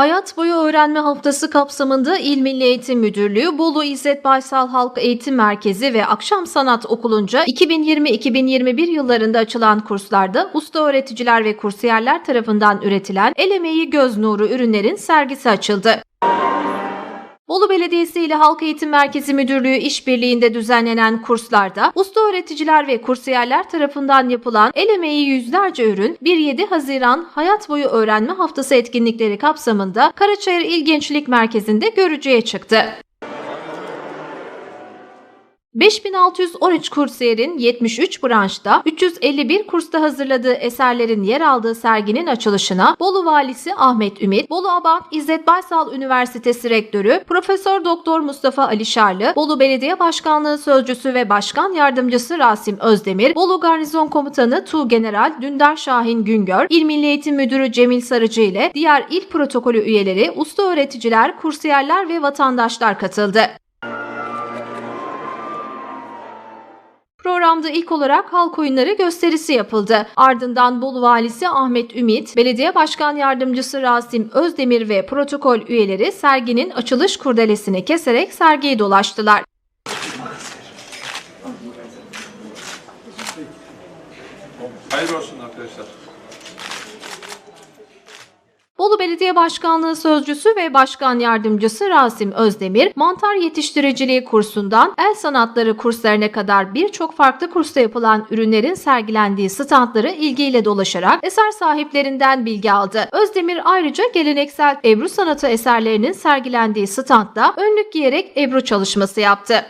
Hayat Boyu Öğrenme Haftası kapsamında İl Milli Eğitim Müdürlüğü, Bolu İzzet Baysal Halk Eğitim Merkezi ve Akşam Sanat Okulu'nca 2020-2021 yıllarında açılan kurslarda usta öğreticiler ve kursiyerler tarafından üretilen el emeği göz nuru ürünlerin sergisi açıldı. Bolu Belediyesi ile Halk Eğitim Merkezi Müdürlüğü işbirliğinde düzenlenen kurslarda usta öğreticiler ve kursiyerler tarafından yapılan el emeği yüzlerce ürün 1-7 Haziran Hayat Boyu Öğrenme Haftası etkinlikleri kapsamında Karaçayır İl Gençlik Merkezi'nde görücüye çıktı. 5613 kursiyerin 73 branşta 351 kursta hazırladığı eserlerin yer aldığı serginin açılışına Bolu Valisi Ahmet Ümit, Bolu Abant İzzet Baysal Üniversitesi Rektörü Profesör Doktor Mustafa Alişarlı, Bolu Belediye Başkanlığı Sözcüsü ve Başkan Yardımcısı Rasim Özdemir, Bolu Garnizon Komutanı Tuğgeneral Dündar Şahin Güngör, İl Milli Eğitim Müdürü Cemil Sarıcı ile diğer il protokolü üyeleri, usta öğreticiler, kursiyerler ve vatandaşlar katıldı. Programda ilk olarak halk oyunları gösterisi yapıldı. Ardından Bolu Valisi Ahmet Ümit, Belediye Başkan Yardımcısı Rasim Özdemir ve protokol üyeleri serginin açılış kurdelesini keserek sergiyi dolaştılar. Hayırlı olsun arkadaşlar. Bolu Belediye Başkanlığı Sözcüsü ve Başkan Yardımcısı Rasim Özdemir, mantar yetiştiriciliği kursundan el sanatları kurslarına kadar birçok farklı kursta yapılan ürünlerin sergilendiği standları ilgiyle dolaşarak eser sahiplerinden bilgi aldı. Özdemir ayrıca geleneksel Ebru sanatı eserlerinin sergilendiği standta önlük giyerek Ebru çalışması yaptı.